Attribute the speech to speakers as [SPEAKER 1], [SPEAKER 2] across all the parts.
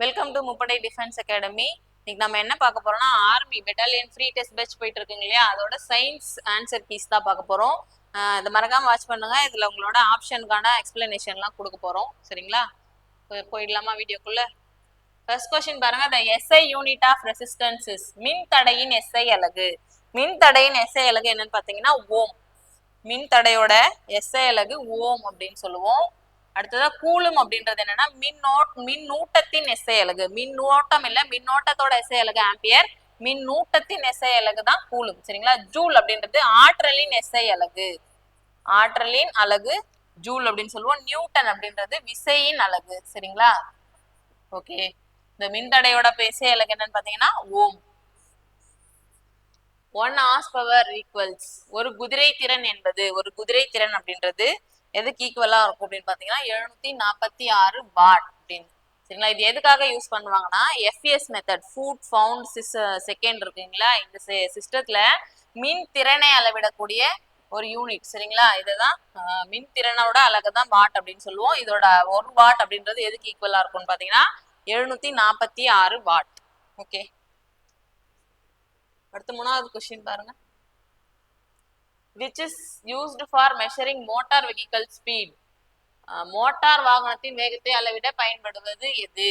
[SPEAKER 1] Welcome to Muppadai defence academy இன்னைக்கு நம்ம என்ன பார்க்க போறோம்னா army battalion free test batch போயிட்டு இருக்குங்க இல்லையா? அதோட சயின்ஸ் ஆன்சர் பீஸ் தான் பார்க்க போறோம். இதை மறக்காம வாட்ச் பண்ணுங்க. இதுல உங்களோட ஆப்ஷனுக்கான எக்ஸ்பிளனேஷன்லாம் கொடுக்க போறோம். சரிங்களா? போயிடலாமா வீடியோக்குள்ள? ஃபர்ஸ்ட் கொஸ்டின் பாருங்க. The SI unit of resistances மின் தடையின் எஸ்ஐ அலகு. மின் தடையின் எஸ்ஐ அலகு என்னன்னு பார்த்தீங்கன்னா ஓம். மின் தடையோட எஸ்ஐ அலகு ஓம் அப்படின்னு சொல்லுவோம். அடுத்ததா கூலும் அப்படின்றது என்னன்னா மின் மின்னூட்டத்தின் எஸ்ஐ அலகு. மின்னோட்டம் இல்ல மின்னோட்டத்தோட எஸ்ஐ அலகு ஆம்பியர். மின்னூட்டத்தின் எசை அலகு தான் கூலும் சரிங்களா? ஜூல் அப்படின்றது ஆற்றலின் எசை அலகு. ஆற்றலின் அலகு ஜூல் அப்படின்னு சொல்லுவோம். நியூட்டன் அப்படின்றது விசையின் அலகு சரிங்களா? ஓகே. இந்த மின்தடையோட பேசை அலகு என்னன்னு பாத்தீங்கன்னா ohm. One horse power equals. ஒரு குதிரை திறன் என்பது ஒரு குதிரை திறன் அப்படின்றது எதுக்கு ஈக்குவலா இருக்கும் அப்படின்னு பாத்தீங்கன்னா எழுநூத்தி நாற்பத்தி ஆறு வாட் அப்படின்னு. சரிங்களா? இது எதுக்காக யூஸ் பண்ணுவாங்கன்னா எஃப்எஸ் மெத்தட் ஃபுட் ஃபவுண்ட் சிஸ் செகண்ட் இருக்குங்களா? இந்த சிஸ்டத்துல மின் திறனை அளவிடக்கூடிய ஒரு யூனிட் சரிங்களா? இதுதான் மின் திறனோட அழகு தான் வாட் அப்படின்னு சொல்லுவோம். இதோட ஒரு வாட் அப்படின்றது எதுக்கு ஈக்குவலா இருக்கும்னு பாத்தீங்கன்னா எழுநூத்தி நாற்பத்தி ஆறு வாட் ஓகே அடுத்து மூணாவது கொஸ்டின் பாருங்க. Which is used for measuring motor vehicle speed motor வாகனத்தின் வேகத்தை அளவிட பயன்படுவது எது?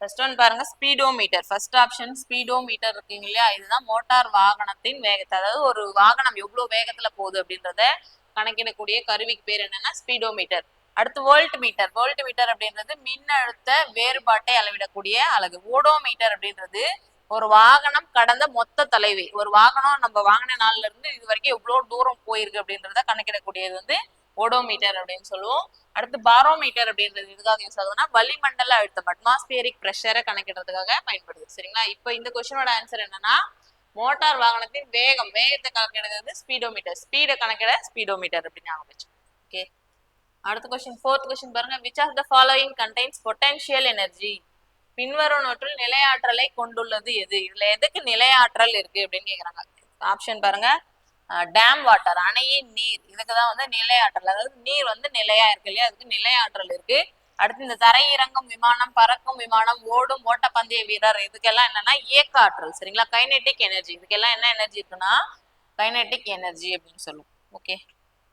[SPEAKER 1] ஃபர்ஸ்ட் ஒன் பாருங்க ஸ்பீடோமீட்டர் ஃபர்ஸ்ட் ஆப்ஷன் ஸ்பீடோமீட்டர் இருக்குங்க இல்லையா? இதுதான் மோட்டார் வாகனத்தின் வேகத்தை. அதாவது ஒரு வாகனம் எவ்வளவு வேகத்துல போகுது அப்படின்றத கணக்கிடக்கூடிய கருவிக்கு பேர் என்னன்னா ஸ்பீடோமீட்டர் அடுத்து வோல்ட் மீட்டர் வோல்ட் மீட்டர் அப்படின்றது மின்னழுத்த வேறுபாட்டை அளவிடக்கூடிய அலகு. ஓடோமீட்டர் அப்படின்றது ஒரு வாகனம் கடந்த மொத்த தொலைவு. ஒரு வாகனம் நம்ம வாங்கின நாள்ல இருந்து இது வரைக்கும் எவ்வளவு தூரம் போயிருக்கு அப்படின்றத கணக்கிடக்கூடியது வந்து ஓடோமீட்டர் அப்படின்னு சொல்லுவோம். அடுத்து பாரோமீட்டர் அப்படின்றது எதுக்காக யூஸ் ஆகுதுன்னா வளிமண்டல அழுத்தம் அட்மாஸ்பியரிக் ப்ரெஷரை கணக்கிடுறதுக்காக பயன்படுது. சரிங்களா? இப்போ இந்த கொஸ்டினோட ஆன்சர் என்னன்னா மோட்டார் வாகனத்தின் வேகம் வேகத்தை கணக்கிடுறது ஸ்பீடோமீட்டர் ஸ்பீடை கணக்கிட ஸ்பீடோமீட்டர் அப்படின்னு ஞாபகம் வச்சு ஓகே அடுத்த கொஸ்டின் ஃபோர்த் கொஸ்டின் பாருங்க. Which of the following contains potential energy பின்வரும் நோற்றில் நிலையாற்றலை கொண்டுள்ளது எது? இதுல எதுக்கு நிலையாற்றல் இருக்கு அப்படின்னு கேக்குறாங்க. ஆப்ஷன் பாருங்க. டேம் வாட்டர் அணையின் நீர். இதுக்கு தான் வந்து நிலையாற்றல் அதாவது நீர் வந்து நிலையா இருக்கு இல்லையா? அதுக்கு நிலையாற்றல் இருக்கு. அடுத்து இந்த தரை இறங்கும் விமானம் பறக்கும் விமானம் ஓடும் ஓட்டப்பந்தய வீரர் இதுக்கெல்லாம் என்னன்னா இயக்க ஆற்றல் சரிங்களா? கைனெட்டிக் எனர்ஜி இதுக்கெல்லாம் என்ன எனர்ஜி இருக்குன்னா கைனெட்டிக் எனர்ஜி அப்படின்னு சொல்லுவோம். ஓகே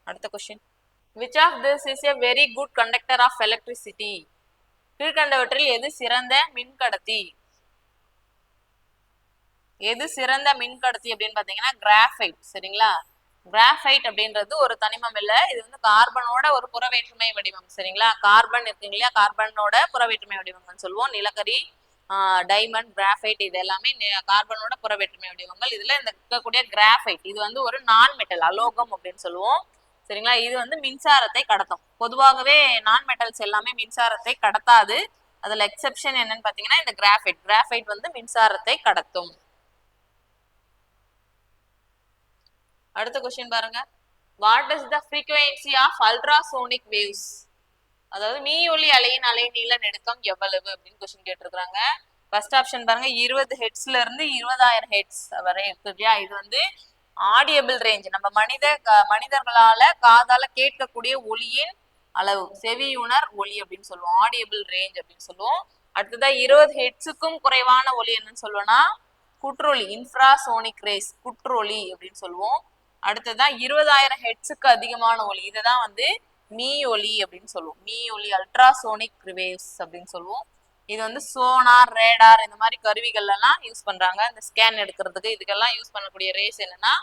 [SPEAKER 1] அடுத்த question which of this is a very good conductor of electricity கீழ்கண்டவற்றில் எது சிறந்த மின்கடத்தி? எது சிறந்த மின்கடத்தி அப்படின்னு பாத்தீங்கன்னா கிராஃபைட் சரிங்களா? கிராஃபைட் அப்படின்றது ஒரு தனிமம் இல்ல. இது வந்து கார்பனோட ஒரு புறவேற்றுமை வடிவம் சரிங்களா? கார்பன் இருக்குங்க இல்லையா? கார்பனோட புறவேற்றுமை வடிவங்கள்னு சொல்லுவோம். நிலக்கரி டைமண்ட் கிராஃபைட் இது எல்லாமே நி- கார்பனோட புறவேற்றுமை வடிவங்கள். இதுல இந்த இருக்கக்கூடிய கிராஃபைட் இது வந்து ஒரு நான் மெட்டல் அலோகம் அப்படின்னு சொல்லுவோம். சரிங்களா? இது வந்து மின்சாரத்தை கடத்தும். பொதுவாகவே நான் மெட்டல்ஸ் எல்லாமே மின்சாரத்தை கடத்தாது. அதுல எக்ஸெப்ஷன் என்னன்னு பாத்தீங்கன்னா இந்த கிராஃபைட் கிராஃபைட் வந்து மின்சாரத்தை கடத்தும். அடுத்த கொஸ்டின் பாருங்க. What is the frequency of ultrasonic waves அதாவது மீ ஒலி அலையின் அலைநீள நெடுக்கம் எவ்வளவு அப்படின்னு கொஸ்டின் கேட்டிருக்காங்க ஃபர்ஸ்ட் ஆப்ஷன் பாருங்க. இருபது ஹெட்ஸ்ல இருந்து இருபதாயிரம் ஹெட்ஸ் வரை இருக்கு இல்லையா? இது வந்து ஆடியபிள் ரேஞ்ச் நம்ம மனித மனிதர்களால காதால கேட்கக்கூடிய ஒளியின் அளவு. செவியுணர் ஒளி அப்படின்னு சொல்லுவோம். ஆடியபிள் ரேஞ்ச் அப்படின்னு சொல்லுவோம். அடுத்ததா இருபது ஹெட்ஸுக்கும் குறைவான ஒலி என்னன்னு சொல்லுவோம்னா குற்றொலி இன்ஃப்ராசோனிக் ரேஸ் குற்றொலி அப்படின்னு சொல்லுவோம். அடுத்ததா இருபதாயிரம் ஹெட்ஸுக்கு அதிகமான ஒலி இதுதான் வந்து மீ ஒலி அப்படின்னு சொல்லுவோம். மீ ஒலி அல்ட்ராசோனிக் வேவ்ஸ் அப்படின்னு சொல்லுவோம். இது வந்து சோனார் ரேடார் இந்த மாதிரி கருவிகள் எல்லாம் யூஸ் பண்றாங்க. இந்த ஸ்கேன் எடுக்கிறதுக்கு இதுக்கெல்லாம் யூஸ் பண்ணக்கூடிய ரேஸ் என்னன்னா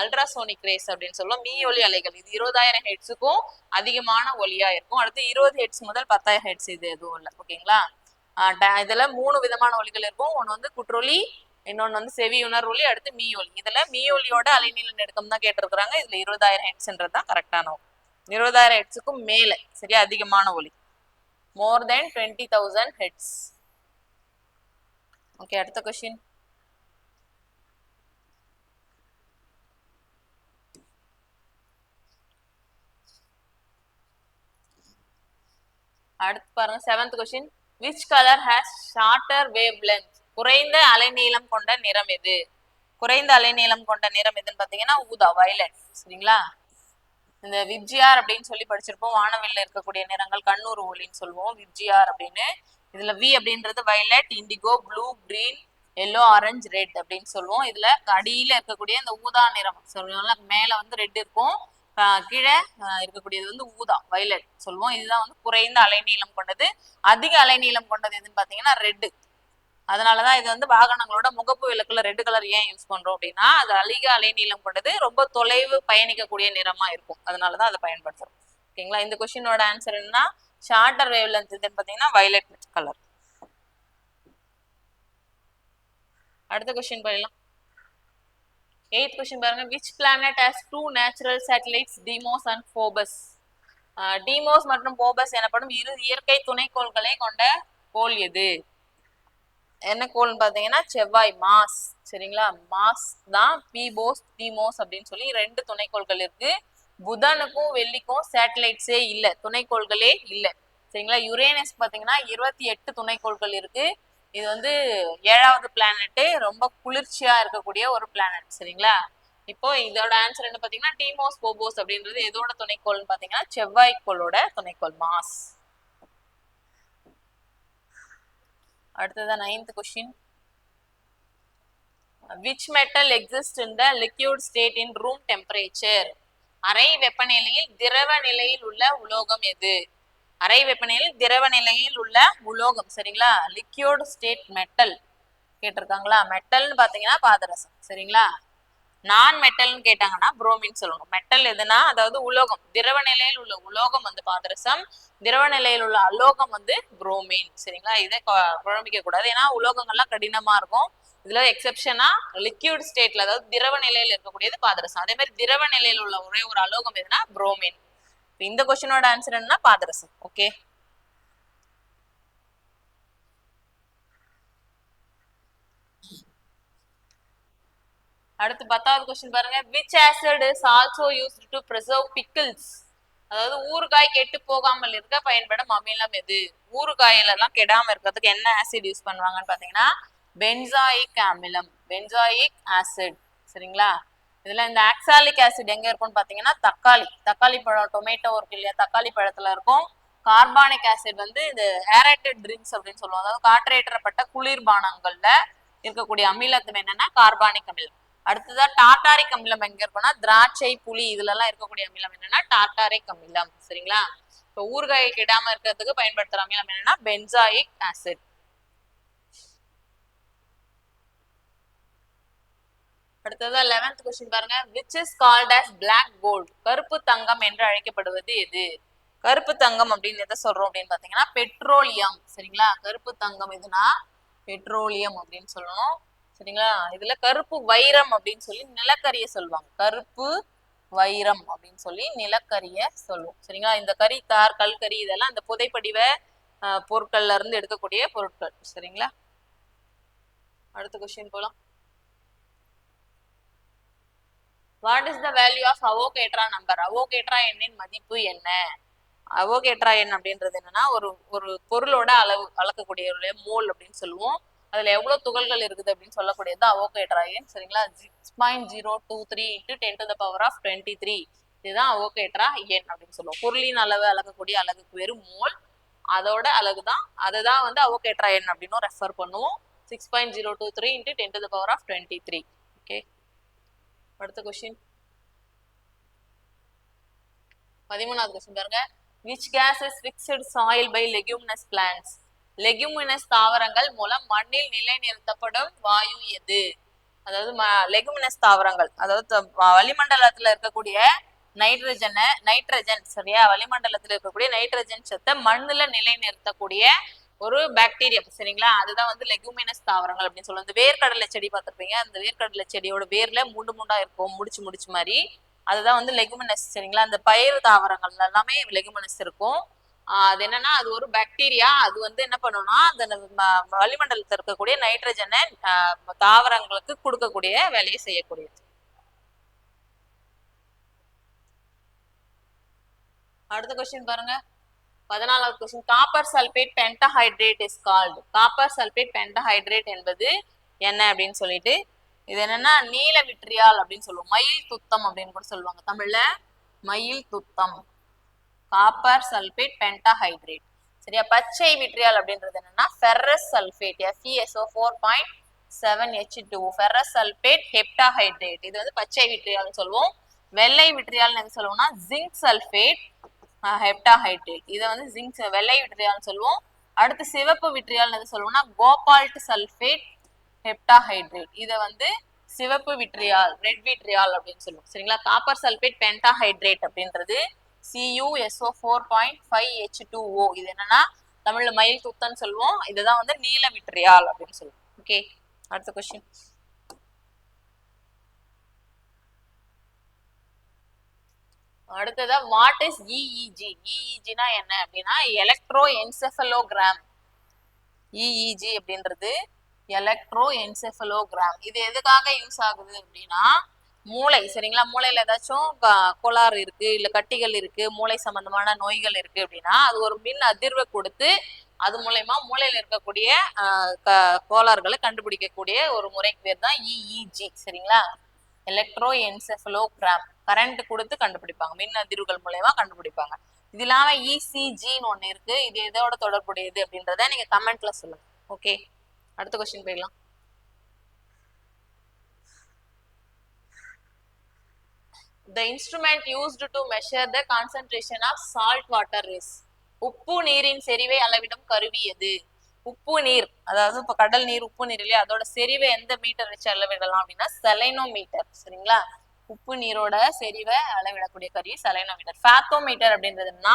[SPEAKER 1] அல்ட்ராசோனிக் ரேஸ் அப்படின்னு சொல்லுவோம். மீ ஒலி அலைகள். இது இருபதாயிரம் ஹெட்ஸுக்கும் அதிகமான ஒலியா இருக்கும். அடுத்து இருபது ஹெட்ஸ் முதல் பத்தாயிரம் ஹெட்ஸ் இது எதுவும் இல்லை. ஓகேங்களா? இதுல மூணு விதமான ஒலிகள் இருக்கும். ஒன்று வந்து குற்றொலி இன்னொன்று வந்து செவி உணர் ஒலி அடுத்து மீ ஒலி இதுல மீ ஒலியோட அலைநீள நெடுக்கம் தான் கேட்டிருக்கிறாங்க. இதுல இருபதாயிரம் ஹெட்ஸ்ன்றது தான் கரெக்டான ஒலி. இருபதாயிரம் ஹெட்ஸுக்கும் மேலே சரியா? அதிகமான ஒலி. More than twenty thousand hertz. Okay அடுத்த கொஷின் அடுத்து பாருங்க seventh question which colour has shorter wave length குறைந்த அலைநீளம் கொண்ட நிறம் எது? குறைந்த அலைநீளம் கொண்ட நிறம் எதுன்னு பாத்தீங்கன்னா ஊதா வயலட் சரிங்களா? இந்த விப்ஜிஆர் அப்படின்னு சொல்லி படிச்சிருப்போம். வானவில்ல இருக்கக்கூடிய நிறங்கள் கண்ணூர் ஒளின்னு சொல்லுவோம். விப்ஜிஆர் அப்படின்னு. இதுல வி அப்படின்றது violet indigo blue green yellow orange red அப்படின்னு சொல்லுவோம். இதுல அடியில இருக்கக்கூடிய இந்த ஊதா நிறம் சொல்லுவோம்ல மேல வந்து ரெட் இருக்கும். கீழே இருக்கக்கூடியது வந்து ஊதா வயலட் சொல்லுவோம். இதுதான் வந்து குறைந்த அலைநீளம் கொண்டது. அதிக அலைநீளம் கொண்டது எதுன்னு பாத்தீங்கன்னா ரெட்டு அதனாலதான் இது வந்து வாகனங்களோட முகப்பு விளக்குல ரெட் கலர் ஏன் யூஸ் பண்றோம் அப்படின்னா அது அதிக அலைநீளம் கொண்டது ரொம்ப தொலைவு பயணிக்கக்கூடிய நிறமா இருக்கும். அதனாலதான் அதை பயன்படுத்துறோம். ஓகேங்களா? இந்த கொஸ்டினோட ஆன்சர் என்னன்னா ஷார்டர் வேவ் லென்த் இதுன்னு பாத்தீங்கன்னா வயலட் கலர் அடுத்த கொஸ்டின் போயிடலாம் எயித் கொஸ்டின் பாருங்க. Which planet has two natural satellites Deimos and Phobos Deimos மற்றும் போபஸ் எனப்படும் இரு இயற்கை துணைக்கோள்களை கொண்ட கோள் எது? என்ன கோள்னு பாத்தீங்கன்னா செவ்வாய் மாஸ். சரிங்களா? மாஸ் தான் பீபோஸ் டிமோஸ் அப்படின்னு சொல்லி ரெண்டு துணைக்கோள்கள் இருக்கு. புதனுக்கும் வெள்ளிக்கும் சேட்டலைட்ஸே இல்ல. துணைக்கோள்களே இல்ல. சரிங்களா? யுரேனஸ் பாத்தீங்கன்னா இருபத்தி எட்டு துணைக்கோள்கள் இருக்கு. இது வந்து ஏழாவது பிளானட்டு ரொம்ப குளிர்ச்சியா இருக்கக்கூடிய ஒரு பிளானட் சரிங்களா? இப்போ இதோட ஆன்சர் என்ன பாத்தீங்கன்னா டீமோஸ் போபோஸ் அப்படின்றது எதோட துணைக்கோள்னு பாத்தீங்கன்னா செவ்வாய்க்கோளோட துணைக்கோள் மாஸ். அடுத்தது ninth question which metal exist in the liquid state in room temperature அறை வெப்பநிலையில் திரவ நிலையில் உள்ள உலோகம் எது? அறை வெப்பநிலையில் திரவ நிலையில் உள்ள உலோகம் சரிங்களா? லிக்யூட் ஸ்டேட் மெட்டல் கேட்டிருக்காங்களா? மெட்டல்னு பார்த்தீங்கன்னா பாதரசம் சரிங்களா? நான் மெட்டல்னு கேட்டாங்கன்னா புரோமின் சொல்லணும் மெட்டல் எதுனா அதாவது உலோகம் திரவ நிலையில் உள்ள உலோகம் வந்து பாதரசம் திரவ நிலையில் உள்ள அலோகம் வந்து புரோமின் சரிங்களா? இதை குழம்பிக்க கூடாது. ஏன்னா உலோகங்கள்லாம் கடினமா இருக்கும். இதுல எக்ஸப்ஷனா லிக்யூட் ஸ்டேட்ல அதாவது திரவ நிலையில இருக்கக்கூடியது பாதரசம். அதே மாதிரி திரவ நிலையில் உள்ள ஒரே ஒரு அலோகம் எதுனா புரோமின் இந்த கொஸ்டினோட ஆன்சர் என்னன்னா பாதரசம். ஓகே அடுத்து பத்தாவது கொஸ்டின் பாருங்க. Which acid is also used to preserve pickles அதாவது ஊறுகாய் கெட்டு போகாமல் இருக்க பயன்படும் அமிலம் எது? ஊறுகாயில எல்லாம் கெடாம இருக்கிறதுக்கு என்ன ஆசிட் யூஸ் பண்ணுவாங்கன்னு பாத்தீங்கன்னா பென்சாயிக் அமிலம். பென்சாயிக் ஆசிட் சரிங்களா? இதுல இந்த ஆக்சாலிக் ஆசிட் எங்க இருக்கும்னு பாத்தீங்கன்னா தக்காளி. தக்காளி பழம் டொமேட்டோ இருக்கு இல்லையா? தக்காளி பழத்துல இருக்கும். கார்பானிக் ஆசிட் வந்து இந்த ஏரேட்டட் ட்ரிங்க்ஸ் அப்படின்னு சொல்லுவோம் அதாவது காற்றேற்றப்பட்ட குளிர்பானங்கள்ல இருக்கக்கூடிய அமிலத்தம் என்னன்னா கார்பானிக் அமிலம். அடுத்ததா டாட்டாரிக் அமிலம் எங்க இருக்கும்னா திராட்சை புளி இதுல எல்லாம் இருக்கக்கூடிய அமிலம் என்னன்னா டாட்டாரிக் அமிலம் சரிங்களா? இப்போ ஊறுகாய் கெடாம இருக்கிறதுக்கு பயன்படுத்துற அமிலம் என்னன்னா பென்சாயிக் ஆசிட். அடுத்ததா லெவன்த் கொஸ்டின் பாருங்க. Which is called as black gold கருப்பு தங்கம் என்று அழைக்கப்படுவது எது? கருப்பு தங்கம் அப்படின்னு எதை சொல்றோம் அப்படின்னு பாத்தீங்கன்னா பெட்ரோலியம் சரிங்களா? கருப்பு தங்கம் எதுனா பெட்ரோலியம் அப்படின்னு சொல்லணும். சரிங்களா இதுல கருப்பு வைரம் அப்படின்னு சொல்லி நிலக்கரிய சொல்லுவாங்க. கருப்பு வைரம் அப்படின்னு சொல்லி நிலக்கரிய சொல்லுவோம். சரிங்களா? இந்த கறி தார் கல்கரி இதெல்லாம் அந்த புதைப்படிவ பொருட்கள்ல இருந்து எடுக்கக்கூடிய பொருட்கள். சரிங்களா? அடுத்த கொஸ்டின் போலாம். What is the value of Avogadro number Avogadro எண்ணின் மதிப்பு என்ன? அவோகேட்ரா எண் அப்படின்றது என்னன்னா ஒரு ஒரு பொருளோட அளவு அளக்கக்கூடிய மோல் அப்படின்னு சொல்லுவோம். அதுல எவ்வளவு துகள்கள் இருக்குது அப்படின்னு சொல்லக்கூடியது அவோகேட்ரா எண் சரிங்களா? Six point zero two three into ten to the power of twenty three இதுதான் அவோகேட்ரா எண் அப்படின்னு சொல்லுவோம். பொருளின் அளவு அளக்கக்கூடிய அழகுக்கு வெறும் மோல். அதோட அலகு தான் அதை தான் வந்து அவோகேட்ரா எண் அப்படின்னு ரெஃபர் பண்ணுவோம். Six point zero two three into ten to the power of twenty three okay அடுத்த கொஸ்டின் பதிமூணாவது கொஸ்டின் பாருங்க. Which gas is fixed soil by leguminous plants leguminous தாவரங்கள் மூலம் மண்ணில் நிலைநிறுத்தப்படும் வாயு எது? அதாவது லெகுமினஸ் தாவரங்கள். அதாவது வளிமண்டலத்துல இருக்கக்கூடிய நைட்ரஜனை நைட்ரஜன் சரியா? வளிமண்டலத்துல இருக்கக்கூடிய நைட்ரஜன் சத்தை மண்ணில் நிலைநிறுத்தக்கூடிய ஒரு பாக்டீரியா சரிங்களா? அதுதான் வந்து லெகுமினஸ் தாவரங்கள் அப்படின்னு சொல்லுவோம். இந்த வேர்க்கடலை செடி பார்த்துருப்பீங்க? அந்த வேர்க்கடலை செடியோட வேர்ல முண்டு முண்டா இருக்கும் முடிச்சு முடிச்சு மாதிரி. அதுதான் வந்து லெகுமினஸ் சரிங்களா? அந்த பயிர் தாவரங்கள் எல்லாமே லெகுமினஸ் இருக்கும். அது என்னன்னா அது ஒரு பாக்டீரியா அது வந்து என்ன பண்ணும்னா அந்த வளிமண்டலத்தில் இருக்கக்கூடிய நைட்ரஜனை ஆஹ் தாவரங்களுக்கு கொடுக்கக்கூடிய வேலையை செய்யக்கூடியது. அடுத்த கொஸ்டின் பாருங்க. பதினாலாவது question copper sulphate pentahydrate is called copper sulphate pentahydrate என்பது என்ன அப்படின்னு சொல்லிட்டு இது என்னன்னா நீல விட்ரியால் அப்படின்னு சொல்லுவோம். மயில் துத்தம் அப்படின்னு கூட சொல்லுவாங்க. தமிழ்ல மயில் துத்தம். காப்பர் சல்பேட் பென்டாஹைட்ரேட் சரியா? பச்சை விட்ரியால் அப்படின்றது என்னன்னா ferrous sulphate FESO four point seven H two ferrous sulphate heptahydrate இது வந்து பச்சை விட்ரியால்னு சொல்லுவோம். வெள்ளை விட்ரியால் எது சொல்லுவோம்னா ஜிங்க் சல்பேட் ஹெப்டாஹைட்ரேட் இதை வந்து ஜிங்க் வெள்ளை விட்ரியால்னு சொல்லுவோம். அடுத்து சிவப்பு விட்ரியால் எது சொல்லுவோம்னா கோபால்ட் சல்பேட் ஹெப்டாஹைட்ரேட் இதை வந்து சிவப்பு விட்ரியால் ரெட் விட்ரியால் அப்படின்னு சொல்லுவோம். சரிங்களா? காப்பர் சல்பேட் பென்டாஹைட்ரேட் அப்படின்றது CUSO four point five H two O இது என்னன்னா தமிழ்ல மயில் துத்தன்னு சொல்லுவோம். இதுதான் வந்து நீல விட்ரியால் அப்படின்னு சொல்லுவோம். ஓகே அடுத்த கொஸ்டின் அடுத்ததா வாட் இஸ் இஇஜி இஇஜினா என்ன அப்படின்னா எலக்ட்ரோ என்செஃபலோகிராம் இஇஜி அப்படின்றது எலக்ட்ரோ என்செஃபலோகிராம் இது எதுக்காக யூஸ் ஆகுது அப்படின்னா மூளை சரிங்களா? மூளையில ஏதாச்சும் கோளாறு இருக்கு இல்ல கட்டிகள் இருக்கு மூளை சம்பந்தமான நோய்கள் இருக்கு அப்படின்னா அது ஒரு மின் அதிர்வை கொடுத்து அது மூலயமா மூளையில இருக்கக்கூடிய க- கோளாறுகளை கண்டுபிடிக்கக்கூடிய ஒரு முறைக்கு பேர் தான் இஇஜி சரிங்களா? எலக்ட்ரோ என்செஃபலோகிராம் கரண்ட் கொடுத்து கண்டுபிடிப்பாங்க. மின் அதிர்வுகள் மூலயமா கண்டுபிடிப்பாங்க. இது இல்லாம இசிஜின்னு ஒண்ணு இருக்கு. இது எதோட தொடர்புடையது அப்படின்றத நீங்க கமெண்ட்ல சொல்லுங்க. ஓகே அடுத்த கொஸ்டின் போயிடலாம். The instrument used to measure the concentration of salt water is உப்பு நீரின் செறிவை அளவிடும் கருவி எது? உப்பு நீர் அதாவது இப்போ கடல் நீர் உப்பு நீர் இல்லையா? அதோட செறிவை எந்த மீட்டர் வச்சு அளவிடலாம் அப்படின்னா செலைனோ மீட்டர் சரிங்களா? உப்பு நீரோட செறிவை அளவிடக்கூடிய கருவி செலைனோ மீட்டர் ஃபேத்தோ மீட்டர் அப்படின்றதுன்னா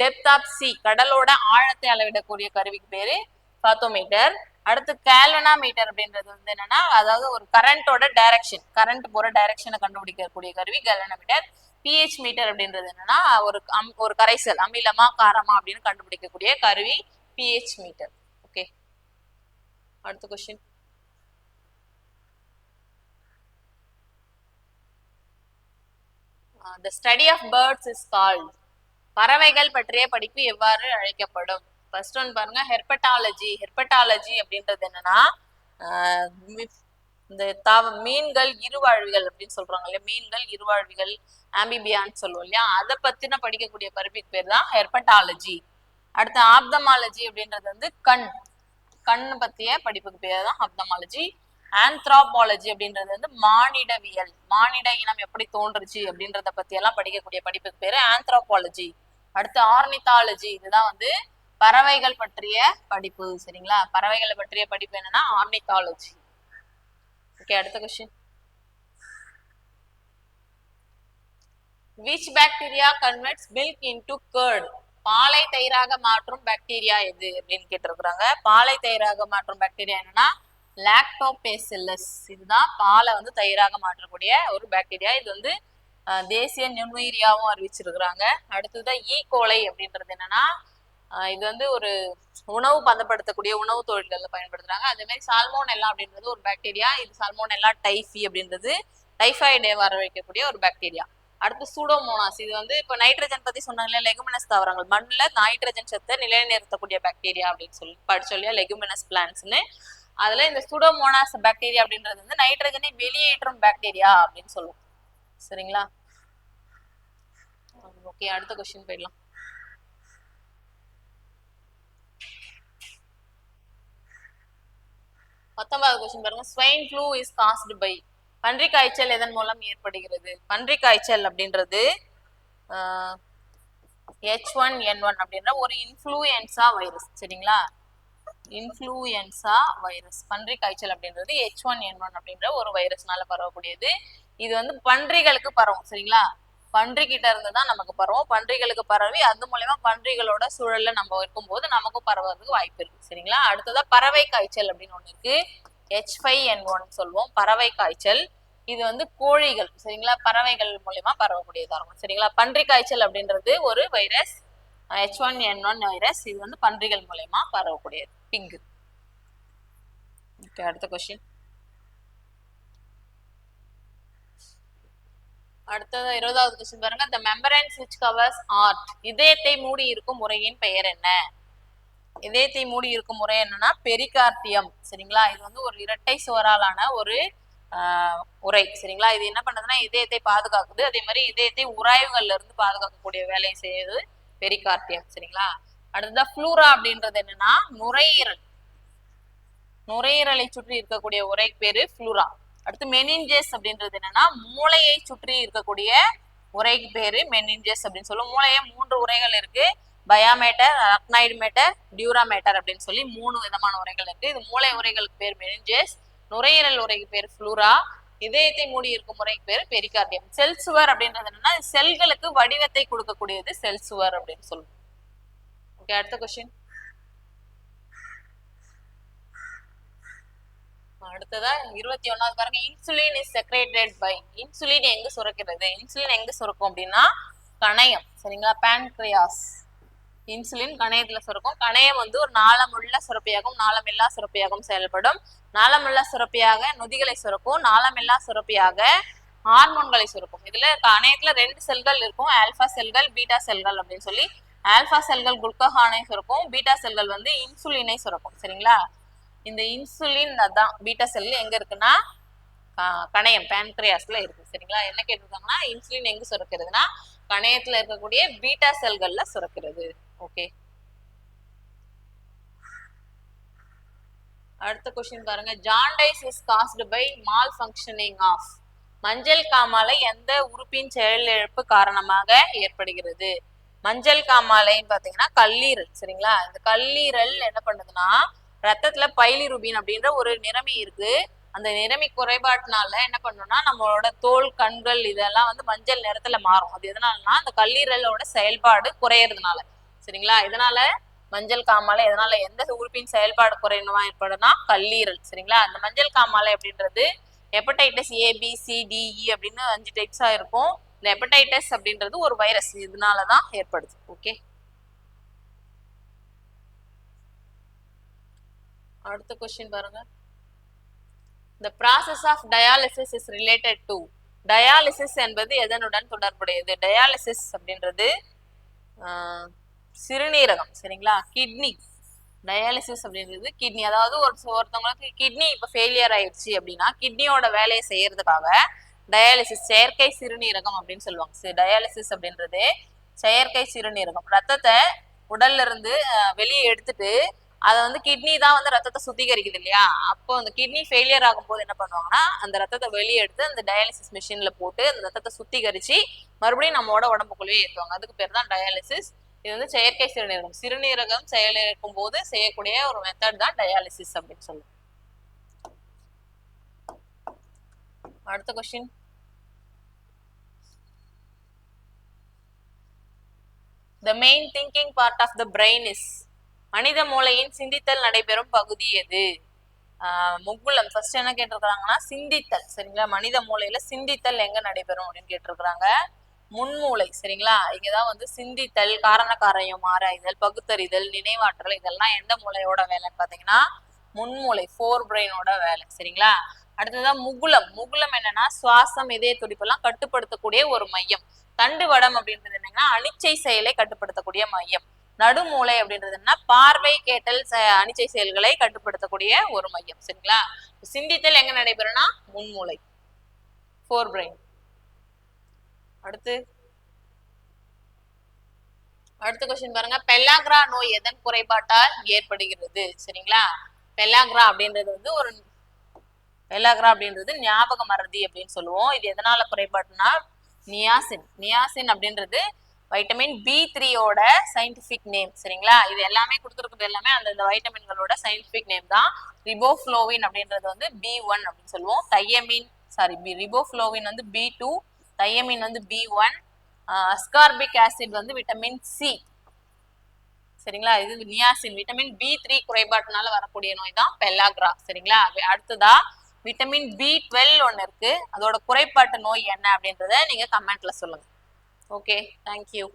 [SPEAKER 1] டெப்த் ஆஃப் சி கடலோட ஆழத்தை அளவிடக்கூடிய கருவிக்கு பேரு ஃபேத்தோமீட்டர் அடுத்து கேல்வனா மீட்டர் அப்படின்றது வந்து என்னன்னா அதாவது ஒரு கரண்டோட டைரக்ஷன் கரண்ட் போற டைரக்ஷனை கண்டுபிடிக்கக்கூடிய கருவி கேல்வனா மீட்டர் பிஹெச் மீட்டர் அப்படின்றது என்னன்னா ஒரு அம்- ஒரு கரைசல் அமிலமா காரமா அப்படின்னு கண்டுபிடிக்கக்கூடிய கருவி பிஹெச் மீட்டர் ஓகே அடுத்த question the study of birds is called பறவைகள் பற்றிய படிப்பு எவ்வாறு அழைக்கப்படும்? ஃபர்ஸ்ட் ஒன் பாருங்க ஹெர்பட்டாலஜி ஹெர்பட்டாலஜி அப்படின்றது என்னன்னா ஆஹ் இந்த தாவ மீன்கள் இருவாழ்விகள் அப்படின்னு சொல்றாங்க இல்லையா? மீன்கள் இருவாழ்விகள் ஆம்பிபியான்னு சொல்லுவோம் இல்லையா? அதை பத்தின படிக்கக்கூடிய படிப்புக்கு பேர் தான் ஹெர்பட்டாலஜி அடுத்து ஆப்தமாலஜி அப்படின்றது வந்து கண். கண் பத்திய படிப்புக்கு பேர் தான் ஆப்தமாலஜி ஆந்த்ராபாலஜி அப்படின்றது வந்து மானிடவியல். மானிட இனம் எப்படி தோன்றுச்சு அப்படின்றத பத்தி எல்லாம் படிக்கக்கூடிய படிப்புக்கு பேரு ஆந்த்ராபாலஜி அடுத்து ஆர்னித்தாலஜி இதுதான் வந்து பறவைகள் பற்றிய படிப்பு சரிங்களா? பறவைகளை பற்றிய படிப்பு என்னன்னா ஆர்னித்தாலஜி ஓகே அடுத்த question which bacteria converts milk into curd பாலை தயிராக மாற்றும் பாக்டீரியா எது? அப்படின்னு கேட்டிருக்கிறாங்க. பாலை தயிராக மாற்றும் பாக்டீரியா என்னன்னா லாக்டோபேசில்லஸ் இதுதான் பாலை வந்து தயிராக மாற்றக்கூடிய ஒரு பாக்டீரியா இது வந்து தேசிய நுண்ணுயிரியாவும் அறிவிச்சிருக்கிறாங்க. அடுத்தது ஈ கோலை e. அப்படின்றது என்னன்னா இது வந்து ஒரு உணவு பதப்படுத்தக்கூடிய உணவு தொழில்கள்ல பயன்படுத்துறாங்க. அதே மாதிரி எல்லாம் அப்படின்றது ஒரு பாக்டீரியா இது சால்மோன் எல்லாம் டைஃபி அப்படின்றது டைஃபாய்டே வர வைக்கக்கூடிய ஒரு பாக்டீரியா அடுத்து சூடோமோனாஸ் இது வந்து இப்போ நைட்ரஜன் பத்தி சொன்னாங்களே லெகுமினஸ் தாவரங்கள். மண்ணில் நைட்ரஜன் சத்தை நிலைநிறுத்தக்கூடிய பாக்டீரியா அப்படின்னு சொல்லி படி இல்லையா லெகுமினஸ் பிளான்ஸ்னு அதுல இந்த சூடோமோனாஸ் பாக்டீரியா அப்படின்றது வந்து நைட்ரஜனை வெளியேற்றும் பாக்டீரியா அப்படின்னு சொல்லுவோம். சரிங்களா? ஓகே அடுத்த கொஸ்டின் போயிடலாம். பத்தொன்பதாவது கொஸ்டின் பாருங்க. Swine flu is caused by பன்றி காய்ச்சல் எதன் மூலம் ஏற்படுகிறது? பன்றி காய்ச்சல் அப்படின்றது ஹெச் ஒன் என் ஒன் அப்படின்ற ஒரு இன்ஃப்ளூயன்சா வைரஸ் சரிங்களா? இன்ஃப்ளூயன்சா வைரஸ் பன்றி காய்ச்சல் அப்படின்றது ஹெச் ஒன் என் ஒன் அப்படின்ற ஒரு வைரஸ்னால பரவக்கூடியது. இது வந்து பன்றிகளுக்கு பரவும். சரிங்களா? பன்றி கிட்ட இருந்து தான் நமக்கு பரவும். பன்றிகளுக்கு பரவி அது மூலயமா பன்றிகளோட சூழல்ல நம்ம இருக்கும்போது நமக்கும் பரவறதுக்கு வாய்ப்பு இருக்கு. சரிங்களா? அடுத்ததா பறவை காய்ச்சல் அப்படின்னு ஒண்ணு இருக்கு. ஹெச் ஃபைவ் என் ஒன் சொல்லுவோம். பறவை காய்ச்சல். இது வந்து கோழிகள். சரிங்களா? பறவைகள் மூலயமா பரவக்கூடியதா இருக்கும். சரிங்களா? பன்றி காய்ச்சல் அப்படின்றது ஒரு virus H one N one virus. இது வந்து பன்றிகள் மூலயமா பரவக்கூடியது. பிங்கு ஓகே அடுத்த கொஸ்டின் அடுத்தது இருபதாவது கொஸ்டின் பாருங்க. The membranes which covers heart இதயத்தை மூடி இருக்கும் முறையின் பெயர் என்ன? இதயத்தை மூடி இருக்கும் முறை என்னன்னா பெரிகார்டியம் சரிங்களா? இது வந்து ஒரு இரட்டை சுவராலான ஒரு ஆஹ், உறை சரிங்களா? இது என்ன பண்ணுதுன்னா இதயத்தை பாதுகாக்குது. அதே மாதிரி இதயத்தை உராய்வுகள்ல இருந்து பாதுகாக்கக்கூடிய வேலையை செய்யுது பெரிகார்டியம் சரிங்களா? அடுத்ததா ஃப்ளூரா அப்படின்றது என்னன்னா நுரையீரல். நுரையீரலை சுற்றி இருக்கக்கூடிய உரை பேரு ஃப்ளூரா அடுத்து மெனின்ஜஸ் அப்படின்றது என்னன்னா மூளையை சுற்றி இருக்கக்கூடிய உரைக்கு பேரு மெனின்ஜஸ் அப்படின்னு சொல்லுவோம் மூளையே மூன்று உரைகள் இருக்கு. பயாமேட்டர் அக்னைடு மேட்டர் டியூராமேட்டர் அப்படின்னு சொல்லி மூணு விதமான உரைகள் இருக்கு. இது மூளை உரைகளுக்கு பேர் மெனின்ஜஸ் நுரையீரல் உரைக்கு பேர் ஃப்ளூரா இதயத்தை மூடி இருக்கும் முறைக்கு பேர் பெரிகார்டியம் செல் சுவர் அப்படின்றது என்னன்னா செல்களுக்கு வடிவத்தை கொடுக்கக்கூடியது செல் சுவர் அப்படின்னு சொல்லுவோம் ஓகே அடுத்த கொஸ்டின் அடுத்ததா இருபத்தி ஒன்னாவது பாருங்க. Insulin is secreted by insulin எங்க சுரக்கிறது? இன்சுலின் எங்க சுரக்கும் அப்படின்னா கணையம். சரிங்களா? பேன்க்ரியாஸ் இன்சுலின் கணையத்துல சுரக்கும். கணையம் வந்து ஒரு நாளமுள்ள சுரப்பியாகவும் நாளமில்லா சுரப்பியாகவும் செயல்படும். நாளமுள்ள சுரப்பியாக நொதிகளை சுரக்கும். நாளமில்லா சுரப்பியாக ஹார்மோன்களை சுரக்கும். இதுல கணையத்துல ரெண்டு செல்கள் இருக்கும். ஆல்பா செல்கள் பீட்டா செல்கள் அப்படின்னு சொல்லி ஆல்பா செல்கள் குளுக்கோஹானை சுரக்கும். பீட்டா செல்கள் வந்து இன்சுலினை சுரக்கும். சரிங்களா? இந்த இன்சுலின் அதான் பீட்டா செல் எங்க இருக்குன்னா கணையம் pancreasல இருக்கு. சரிங்களா? என்ன கேட்டிருக்காங்கன்னா இன்சுலின் எங்க சுரக்கிறதுனா கணையத்துல இருக்கக்கூடிய பீட்டா செல்கள்ல சுரக்கிறது. ஓகே அடுத்த கொஸ்டின் பாருங்க. Jaundice is caused by malfunctioning of மஞ்சள் காமாலை எந்த உறுப்பின் செயலிழப்பு காரணமாக ஏற்படுகிறது? மஞ்சள் காமாலைன்னு பாத்தீங்கன்னா கல்லீரல். சரிங்களா? இந்த கல்லீரல் என்ன பண்ணுதுன்னா ரத்தத்துல பைலிருபின் அப்படின்ற ஒரு நிறமி இருக்கு. அந்த நிறமி குறைபாட்டினால என்ன பண்ணணும்னா நம்மளோட தோல் கண்கள் இதெல்லாம் வந்து மஞ்சள் நிறத்துல மாறும். அது எதனாலனா அந்த கல்லீரலோட செயல்பாடு குறையறதுனால. சரிங்களா? இதனால மஞ்சள் காமாலை எதனால எந்த உறுப்பின் செயல்பாடு குறையணுமா ஏற்படும்னா கல்லீரல். சரிங்களா? அந்த மஞ்சள் காமாலை அப்படின்றது ஹெப்படைட்டிஸ் ஏபிசிடிஇ e அப்படின்னு அஞ்சு டைப்ஸா இருக்கும். இந்த ஹெப்படைட்டிஸ் அப்படின்றது ஒரு வைரஸ் இதனாலதான் ஏற்படுது. ஓகே அடுத்த கொஸ்டின் பாருங்க. The process of dialysis is related to dialysis என்பது எதனுடன் தொடர்புடையது? டயாலிசிஸ் அப்படின்றது சிறுநீரகம் சரிங்களா? கிட்னி டயாலிசிஸ் அப்படின்றது கிட்னி அதாவது ஒரு ஒருத்தவங்களுக்கு கிட்னி இப்போ ஃபெயிலியர் ஆயிடுச்சு அப்படின்னா கிட்னியோட வேலையை செய்யறதுக்காக டயாலிசிஸ் செயற்கை சிறுநீரகம் அப்படின்னு சொல்லுவாங்க. டயாலிசிஸ் அப்படின்றது செயற்கை சிறுநீரகம். ரத்தத்தை உடல்ல இருந்து வெளியே எடுத்துட்டு அதை வந்து கிட்னி தான் வந்து ரத்தத்தை சுத்திகரிக்குது இல்லையா? அப்போ அந்த கிட்னி ஃபெயிலியர் ஆகும்போது என்ன பண்ணுவாங்கன்னா அந்த ரத்தத்தை வெளியே எடுத்து அந்த டயாலிசிஸ் மிஷின்ல போட்டு அந்த ரத்தத்தை சுத்திகரிச்சு மறுபடியும் நம்மளோட உடம்புக்குள்ளேயே ஏற்றுவாங்க அதுக்கு பேர் தான் டயாலிசிஸ் இது வந்து செயற்கை சிறுநீரகம். சிறுநீரகம் செயலிழக்கும் போது செய்யக்கூடிய ஒரு மெத்தட் தான் டயாலிசிஸ் அப்படின்னு சொல்லுவோம். அடுத்த question the main thinking part of the brain is மனித மூளையின் சிந்தித்தல் நடைபெறும் பகுதி எது? ஆஹ் முகுளம் ஃபர்ஸ்ட் என்ன கேட்டிருக்கிறாங்கன்னா சிந்தித்தல். சரிங்களா? மனித மூளையில சிந்தித்தல் எங்க நடைபெறும் அப்படின்னு கேட்டிருக்கிறாங்க. முன்மூளை. சரிங்களா? இங்கதான் வந்து சிந்தித்தல் காரண காரியம் ஆராய்தல் பகுத்தறிதல் நினைவாற்றல் இதெல்லாம் எந்த மூளையோட வேலைன்னு பாத்தீங்கன்னா முன்மூளை ஃபோர் பிரெயினோட வேலை. சரிங்களா? அடுத்ததான் முகுளம். முகுளம் என்னன்னா சுவாசம் இதய துடிப்பெல்லாம் கட்டுப்படுத்தக்கூடிய ஒரு மையம். தண்டுவடம் அப்படின்றது என்னன்னா அனிச்சை செயலை கட்டுப்படுத்தக்கூடிய மையம். நடுமூளை அப்படின்றதுன்னா பார்வை கேட்டல் அனிச்சை செயல்களை கட்டுப்படுத்தக்கூடிய ஒரு மையம். சரிங்களா? சிந்தித்தல் எங்க நடைபெறும்னா முன்மூளை. ஃபோர் பிரெயின் அடுத்து? அடுத்த கொஸ்டின் பாருங்க. பெல்லாக்ரா நோய் எதன் குறைபாட்டால் ஏற்படுகிறது? சரிங்களா? பெல்லாக்ரா அப்படின்றது வந்து ஒரு பெல்லாக்ரா அப்படின்றது ஞாபக மறதி அப்படின்னு சொல்லுவோம். இது எதனால குறைபாட்டுனா நியாசின் நியாசின் அப்படின்றது வைட்டமின் பி த்ரீயோட சயின்டிபிக் நேம் சரிங்களா? இது எல்லாமே கொடுத்துருக்குறது எல்லாமே அந்தந்த வைட்டமின்களோட சயின்டிபிக் நேம் தான். ரிபோஃப்ளோவின் அப்படின்றது வந்து பி ஒன் அப்படின்னு சொல்லுவோம். தையமின் சாரி பி ரிபோஃப்ளோவின் வந்து பி டூ தையமின் வந்து பி ஒன் அஸ்கார்பிக் ஆசிட் வந்து விட்டமின் சி சரிங்களா? இது நியாசின் விட்டமின் பி த்ரீ குறைபாட்டினால வரக்கூடிய நோய் தான் பெல்லாக்ரா சரிங்களா? அடுத்ததா விட்டமின் பி டுவெல் ஒன்று இருக்கு. அதோட குறைபாட்டு நோய் என்ன அப்படின்றத நீங்க கமெண்ட்ல சொல்லுங்க. Okay thank you